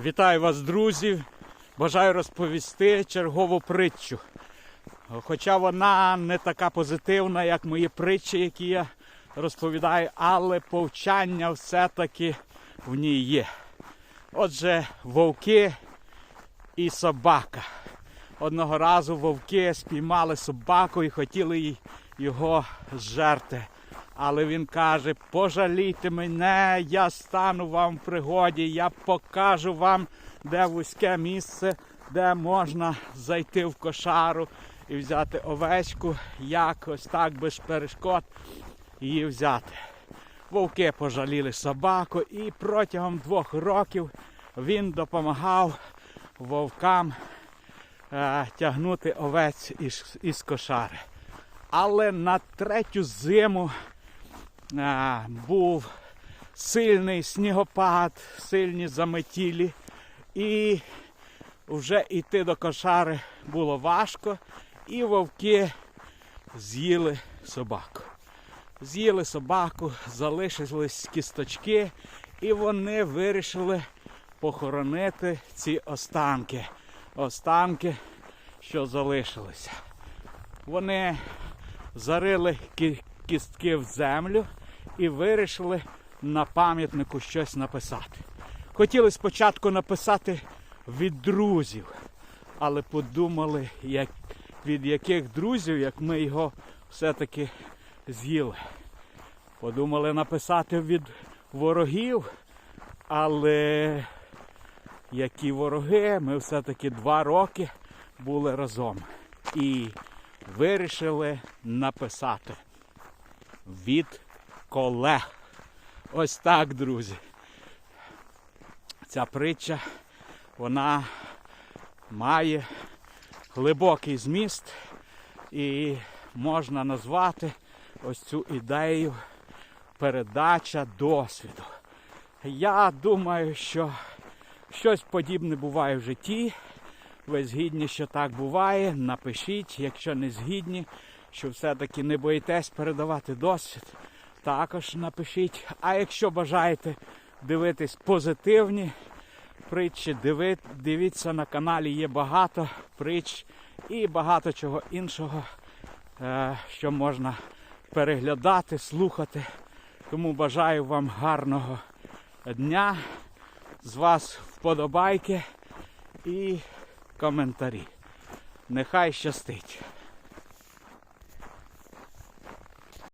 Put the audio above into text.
Вітаю вас, друзі! Бажаю розповісти чергову притчу. Хоча вона не така позитивна, як мої притчі, які я розповідаю, але повчання все-таки в ній є. Отже, вовки і собака. Одного разу вовки спіймали собаку і хотіли його зжерти. Але він каже: пожалійте мене, я стану вам в пригоді, я покажу вам, де вузьке місце, де можна зайти в кошару і взяти овечку, як ось так без перешкод її взяти. Вовки пожаліли собаку, і протягом двох років він допомагав вовкам е, тягнути овець із, із кошари. Але на третю зиму е, був сильний снігопад, сильні заметілі, і вже йти до кошари було важко, і вовки з'їли собаку. З'їли собаку, залишились кісточки, і вони вирішили похоронити ці останки. Останки, що залишилися. Вони зарили кістки в землю і вирішили на пам'ятнику щось написати. Хотіли спочатку написати від друзів, але подумали, як, від яких друзів, як ми його все-таки з'їли. Подумали написати від ворогів, але які вороги, ми все-таки два роки були разом. І вирішили написати від колег. Ось так, друзі. Ця притча, вона має глибокий зміст і можна назвати ось цю ідею передача досвіду. Я думаю, що щось подібне буває в житті. Ви згідні, що так буває. Напишіть, якщо не згідні, що все-таки не боїтесь передавати досвід. Також напишіть. А якщо бажаєте дивитись позитивні притчі, диви, дивіться на каналі, є багато притч і багато чого іншого, е, що можна переглядати, слухати. Тому бажаю вам гарного дня. З вас вподобайки і коментарі. Нехай щастить.